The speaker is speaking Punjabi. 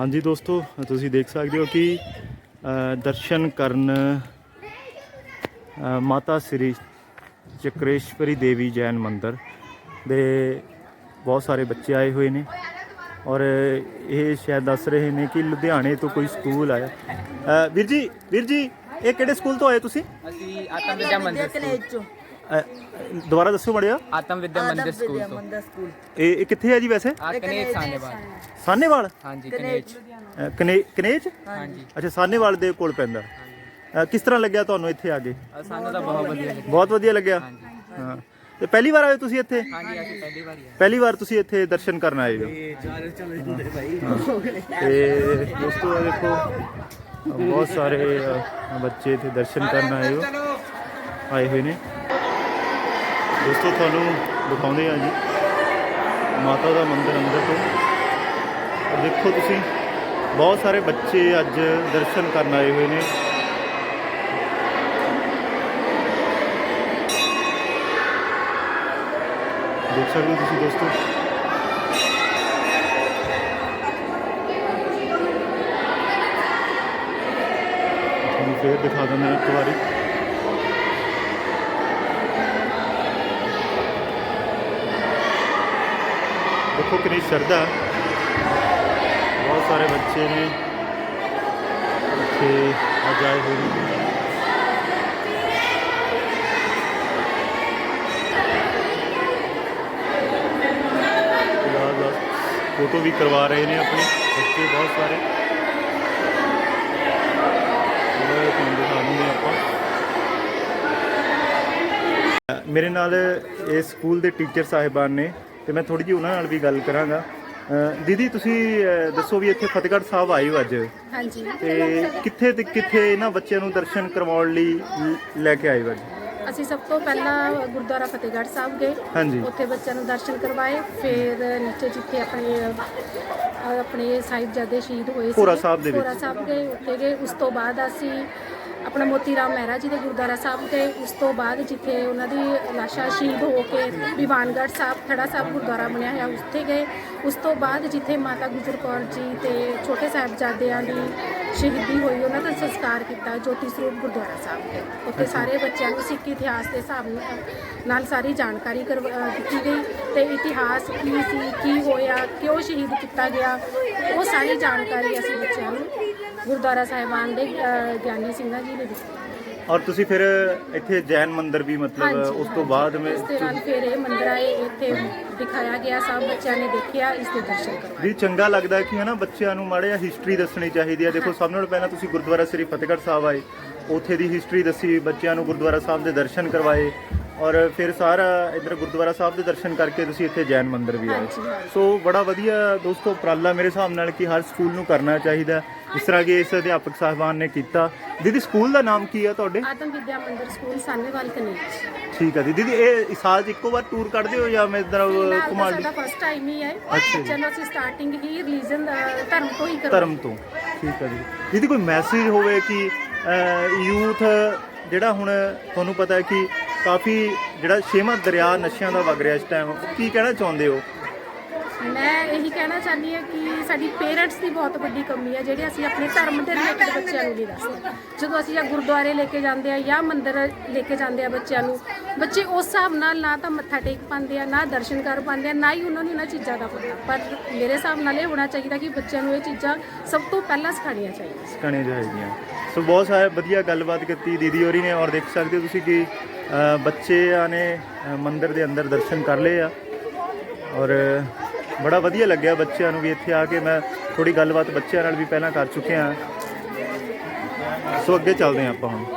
ਹਾਂਜੀ ਦੋਸਤੋ ਤੁਸੀਂ ਦੇਖ ਸਕਦੇ ਹੋ ਕਿ ਅ, ਦਰਸ਼ਨ ਕਰਨ ਮਾਤਾ ਸ੍ਰੀ ਚਕਰੇਸ਼ਵਰੀ ਦੇਵੀ ਜੈਨ ਮੰਦਿਰ ਦੇ ਬਹੁਤ ਸਾਰੇ ਬੱਚੇ ਆਏ ਹੋਏ ਨੇ ਔਰ ਇਹ ਸ਼ਾਇਦ ਦੱਸ ਰਹੇ ਨੇ ਕਿ ਲੁਧਿਆਣੇ ਤੋਂ ਕੋਈ ਸਕੂਲ ਆਇਆ। ਅ, ਵੀਰ ਜੀ ਵੀਰ ਜੀ ਇਹ ਕਿਹੜੇ ਸਕੂਲ ਤੋਂ ਆਏ ਤੁਸੀਂ? ਅਸੀਂ ਆਤਮ ਵਿਦਿਆ ਮੰਦਿਰ ਸਕੂਲ। ਅ, ਦੁਬਾਰਾ ਦੱਸੋ ਮੜਿਆ। ਆਤਮ ਵਿਦਿਆ ਮੰਦਿਰ ਸਕੂਲ ਤੋਂ। ਮੰਦਰ ਸਕੂਲ। ਇਹ ਇਹ ਕਿੱਥੇ ਹੈ ਜੀ ਵੈਸੇ? ਆ ਕਨੇਜ ਸਾਨੇਵਾਲ ਸਾਨੇਵਾਲ ਹਾਂਜੀ ਕਨੇਜ ਅ, ਕਨੇ ਕਨੇਜ? ਹਾਂਜੀ। ਅੱਛਾ ਸਾਨੇਵਾਲ ਦੇ ਕੋਲ ਪੈਂਦਾ। ਅ, ਕਿਸ ਤਰ੍ਹਾਂ ਲੱਗਿਆ ਤੁਹਾਨੂੰ ਇੱਥੇ ਆ ਕੇ? ਅ, ਸਾਨੂੰ ਤਾਂ ਬਹੁਤ ਵਧੀਆ ਲੱਗਿਆ। ਬਹੁਤ ਵਧੀਆ ਲੱਗਿਆ? ਹਾਂ। ਤੇ ਪਹਿਲੀ ਵਾਰ ਆਏ ਹੋ ਤੁਸੀਂ ਇੱਥੇ? ਹਾਂਜੀ ਅਸੀਂ ਪਹਿਲੀ ਵਾਰੀ ਆਏ। ਪਹਿਲੀ ਵਾਰ ਤੁਸੀਂ ਇੱਥੇ ਦਰਸ਼ਨ ਕਰਨ ਆਏ ਹੋ। ਤੇ ਦੋਸਤੋ ਇਹ ਦੇਖੋ ਬਹੁਤ ਸਾਰੇ ਅ, ਬੱਚੇ ਇੱਥੇ ਦਰਸ਼ਨ ਕਰਨ ਆਏ ਹੋ। ਆਏ ਹੋਏ ਨੇ। ਦੋਸਤੋ, ਤੁਹਾਨੂੰ ਦਿਖਾਉਂਦੇ ਆ ਜੀ। ਮਾਤਾ ਦਾ ਮੰਦਿਰ ਅੰਦਰ ਤੋਂ। ਔਰ ਦੇਖੋ ਤੁਸੀਂ, ਬਹੁਤ ਸਾਰੇ ਬੱਚੇ ਅੱਜ ਦਰਸ਼ਨ ਕਰਨ ਆਏ ਹੋਏ ਨੇ। ਦੇਖ ਸਕਦੇ ਹੋ ਤੁਸੀਂ ਦੋਸਤੋ। ਤੁਹਾਨੂੰ ਫੇਰ ਦਿਖਾ ਦਿੰਦੇ ਹਾਂ ਇੱਕ ਵਾਰੀ। ਦੇਖੋ ਕਿੰਨੀ ਸ਼ਰਧਾ। ਬਹੁਤ ਸਾਰੇ ਬੱਚੇ ਨੇ। ਇੱਥੇ ਅੱਜ ਆਏ ਹੋਏ ਨੇ। ਫੋਟੋ ਵੀ ਕਰਵਾ ਰਹੇ ਨੇ ਆਪਣੇ ਬੱਚੇ ਬਹੁਤ ਸਾਰੇ। ਉਹ ਤੁਹਾਨੂੰ ਦਿਖਾ ਆਪਾਂ। ਮੇਰੇ ਨਾਲ ਇਸ ਸਕੂਲ ਦੇ ਟੀਚਰ ਸਾਹਿਬਾਨ ਨੇ। ਤੇ ਮੈਂ ਥੋੜੀ ਜਿਹੀ ਉਹਨਾਂ ਨਾਲ ਵੀ ਗੱਲ ਕਰਾਂਗਾ। ਅ, ਦੀਦੀ ਤੁਸੀਂ ਅ, ਦੱਸੋ ਵੀ ਇੱਥੇ ਫਤਿਹਗੜ੍ਹ ਸਾਹਿਬ ਆਏ ਹੋ ਅੱਜ। ਹਾਂਜੀ। ਤੇ ਕਿੱਥੇ ਤੇ ਕਿੱਥੇ ਇਹਨਾਂ ਬੱਚਿਆਂ ਨੂੰ ਦਰਸ਼ਨ ਕਰਵਾਉਣ ਲਈ ਲ- ਲੈ ਕੇ ਆਏ ਹੋ ਅੱਜ? ਅਸੀਂ ਸਭ ਤੋਂ ਪਹਿਲਾਂ ਗੁਰਦੁਆਰਾ ਫਤਿਹਗੜ੍ਹ ਸਾਹਿਬ ਗਏ। ਹਾਂਜੀ। ਉੱਥੇ ਬੱਚਿਆਂ ਨੂੰ ਦਰਸ਼ਨ ਕਰਵਾਏ। ਫਿਰ ਨੀਚੇ ਜਿੱਥੇ ਆਪਣੇ ਅਹ, ਆਪਣੇ ਸਾਹਿਬਜ਼ਾਦੇ ਸ਼ਹੀਦ ਹੋਏ ਸੀ ਭੋਰਾ ਸਾਹਿਬ ਦੇ ਵਿੱਚ। ਭੋਰਾ ਸਾਹਿਬ ਗਏ ਉੱਥੇ ਗਏ। ਉਸ ਤੋਂ ਬਾਅਦ ਅਸੀਂ ਆਪਣਾ ਮੋਤੀ ਰਾਮ ਮਹਿਰਾ ਜੀ ਦੇ ਗੁਰਦੁਆਰਾ ਸਾਹਿਬ ਗਏ। ਉਸ ਤੋਂ ਬਾਅਦ ਜਿੱਥੇ ਉਹਨਾਂ ਦੀ ਲਾਸ਼ਾਂ ਸ਼ਹੀਦ ਹੋ ਕੇ ਦੀਵਾਨਗੜ੍ਹ ਸਾਹਿਬ ਖੜਾ ਸਾਹਿਬ ਗੁਰਦੁਆਰਾ ਬਣਿਆ ਹੋਇਆ ਉੱਥੇ ਗਏ। ਉਸ ਤੋਂ ਬਾਅਦ ਜਿੱਥੇ ਮਾਤਾ ਗੁਜਰ ਕੌਰ ਜੀ ਤੇ ਛੋਟੇ ਸਾਹਿਬਜ਼ਾਦਿਆਂ ਦੀ ਸ਼ਹੀਦੀ ਹੋਈ ਉਹਨਾਂ ਦਾ ਸੰਸਕਾਰ ਕੀਤਾ ਜੋਤੀ ਸਰੂਪ ਗੁਰਦੁਆਰਾ ਸਾਹਿਬ ਗਏ। ਉੱਥੇ ਸਾਰੇ ਬੱਚਿਆਂ ਨੂੰ ਸਿੱਖ ਇਤਿਹਾਸ ਦੇ ਹਿਸਾਬ ਨਾਲ- ਨਾਲ ਸਾਰੀ ਜਾਣਕਾਰੀ ਦਿੱਤੀ ਗਈ ਤੇ ਇਤਿਹਾਸ ਕੀ ਸੀ ਕੀ ਹੋਇਆ ਕਿਉਂ ਸ਼ਹੀਦ ਕੀਤਾ ਗਿਆ ਉਹ ਸਾਰੀ ਜਾਣਕਾਰੀ ਅਸੀਂ ਬੱਚਿਆਂ ਨੂੰ ਗੁਰਦੁਆਰਾ ਸਾਹਿਬਾਨ ਦੇ ਅ, ਗਿਆਨੀ ਸਿੰਘਾਂ ਜੀ ਨੇ ਦਿੱਤੀ ਔਰ ਤੁਸੀਂ ਫਿਰ ਇੱਥੇ ਜੈਨ ਮੰਦਿਰ ਵੀ ਮਤਲਬ ਉਸ ਤੋਂ ਬਾਅਦ ਮੈਂ ਇਸ ਦੇ ਨਾਲ ਫਿਰ ਇਹ ਮੰਦਿਰ ਆਏ ਇੱਥੇ ਦਿਖਾਇਆ ਗਿਆ ਸਭ ਬੱਚਿਆਂ ਨੇ ਦੇਖਿਆ ਇਸ ਦੇ ਦਰਸ਼ਨ ਕਰਵਾਏ। ਵੀ ਚੰਗਾ ਲੱਗਦਾ ਕਿ ਹਨਾ ਬੱਚਿਆਂ ਨੂੰ ਮਾੜੇ ਹਿਸਟਰੀ ਦੱਸਣੀ ਚਾਹੀਦੀ ਹੈ। ਦੇਖੋ ਸਭ ਨਾਲੋਂ ਪਹਿਲਾਂ ਤੁਸੀਂ ਗੁਰਦੁਆਰਾ ਸ੍ਰੀ ਫਤਿਹਗੜ੍ਹ ਸਾਹਿਬ ਆਏ ਉੱਥੇ ਦੀ ਹਿਸਟਰੀ ਦੱਸੀ ਬੱਚਿਆਂ ਨੂੰ ਗੁਰਦੁਆਰਾ ਸਾਹਿਬ ਦੇ ਦਰਸ਼ਨ ਕਰਵਾਏ। ਔਰ ਫਿਰ ਸਾਰਾ ਇਧਰ ਗੁਰਦੁਆਰਾ ਸਾਹਿਬ ਦੇ ਦਰਸ਼ਨ ਕਰਕੇ ਤੁਸੀਂ ਇੱਥੇ ਜੈਨ ਮੰਦਿਰ ਵੀ ਆਏ। ਸੋ ਬੜਾ ਵਧੀਆ ਦੋਸਤੋ ਉਪਰਾਲਾ ਮੇਰੇ ਹਿਸਾਬ ਨਾਲ ਕਿ ਹਰ ਸਕੂਲ ਨੂੰ ਕਰਨਾ ਚਾਹੀਦਾ। ਜਿਸ ਤਰ੍ਹਾਂ ਕਿ ਇਸ ਅਧਿਆਪਕ ਸਾਹਿਬਾਨ ਨੇ ਕੀਤਾ। ਦੀਦੀ ਸਕੂਲ ਦਾ ਨਾਮ ਕੀ ਹੈ ਤੁਹਾਡੇ? ਆਤਮ ਵਿਦਿਆ ਮੰਦਿਰ ਸਕੂਲ ਸਾਨੇਵਾਲ ਕਨੇਜ ਠੀਕ ਹੈ ਦੀਦੀ ਇਹ ਸਾਲ ਇੱਕੋ ਵਾਰ ਟੂਰ ਕੱਢਦੇ ਹੋ ਜਾਂ ਮੈਂ ਇਧਰ ਘੁਮਾਉਣ ਸਾਡਾ ਫਸਟ ਟਾਈਮ ਹੀ ਹੈ। ਚਲੋ ਅਸੀਂ ਸਟਾਰਟਿੰਗ ਹੀ ਰਿਲੀਜਨ ਧਰਮ ਤੋਂ ਹੀ ਕਰਵਾਈ ਧਰਮ ਤੋਂ। ਠੀਕ ਹੈ ਜੀ ਦੀਦੀ ਕੋਈ ਮੈਸੇਜ ਹੋਵੇ ਕਿ ਯੂਥ ਜਿਹੜਾ ਹੁਣ ਤੁਹਾਨੂੰ ਪਤਾ ਹੈ ਕਿ ਕਾਫੀ ਜਿਹੜਾ ਛੇਵਾਂ ਦਰਿਆ ਨਸ਼ਿਆਂ ਦਾ ਵਗ ਰਿਹਾ ਇਸ ਟਾਈਮ ਕੀ ਕਹਿਣਾ ਚਾਹੁੰਦੇ ਹੋ? ਮੈਂ ਇਹੀ ਕਹਿਣਾ ਚਾਹੁੰਦੀ ਹਾਂ ਕਿ ਸਾਡੀ ਪੇਰੈਂਟਸ ਦੀ ਬਹੁਤ ਵੱਡੀ ਕਮੀ ਹੈ ਜਿਹੜੇ ਅਸੀਂ ਆਪਣੇ ਧਰਮ ਦੇ ਰਿਲੇਟਡ ਬੱਚਿਆਂ ਨੂੰ ਨਹੀਂ ਦੱਸਦੇ। ਜਦੋਂ ਅਸੀਂ ਜਾਂ ਗੁਰਦੁਆਰੇ ਲੈ ਕੇ ਜਾਂਦੇ ਆ ਜਾਂ ਮੰਦਿਰ ਲੈ ਕੇ ਜਾਂਦੇ ਆ ਬੱਚਿਆਂ ਨੂੰ ਬੱਚੇ ਉਸ ਹਿਸਾਬ ਨਾਲ ਨਾ ਤਾਂ ਮੱਥਾ ਟੇਕ ਪਾਉਂਦੇ ਆ ਨਾ ਦਰਸ਼ਨ ਕਰ ਪਾਉਂਦੇ ਆ ਨਾ ਹੀ ਉਹਨਾਂ ਨੂੰ ਇਹਨਾਂ ਚੀਜ਼ਾਂ ਦਾ ਪਤਾ। ਪਰ ਮੇਰੇ ਹਿਸਾਬ ਨਾਲ ਇਹ ਹੋਣਾ ਚਾਹੀਦਾ ਕਿ ਬੱਚਿਆਂ ਨੂੰ ਇਹ ਚੀਜ਼ਾਂ ਸਭ ਤੋਂ ਪਹਿਲਾਂ ਸਿਖਾਉਣੀਆਂ ਚਾਹੀਦੀਆਂ। ਸਿਖਾਣੇ ਚਾਹੀਦੀਆਂ। ਸੋ ਬਹੁਤ ਸਾਰੇ ਵਧੀਆ ਗੱਲਬਾਤ ਕੀਤੀ ਦੀਦੀ ਹੋਰੀ ਨੇ ਔਰ ਦੇਖ ਸਕਦੇ ਹੋ ਤੁਸੀਂ ਕਿ ਅ, ਬੱਚਿਆਂ ਨੇ ਅ, ਮੰਦਿਰ ਦੇ ਅੰਦਰ ਦਰਸ਼ਨ ਕਰ ਲਏ ਆ। ਔਰ ਬੜਾ ਵਧੀਆ ਲੱਗਿਆ ਬੱਚਿਆਂ ਨੂੰ ਵੀ ਇੱਥੇ ਆ ਕੇ ਮੈਂ ਥੋੜੀ ਗੱਲਬਾਤ ਬੱਚਿਆਂ ਨਾਲ ਵੀ ਪਹਿਲਾਂ ਕਰ ਚੁੱਕਿਆ। ਸੋ ਅੱਗੇ ਚੱਲਦੇ ਹਾਂ ਆਪਾਂ ਹੁਣ।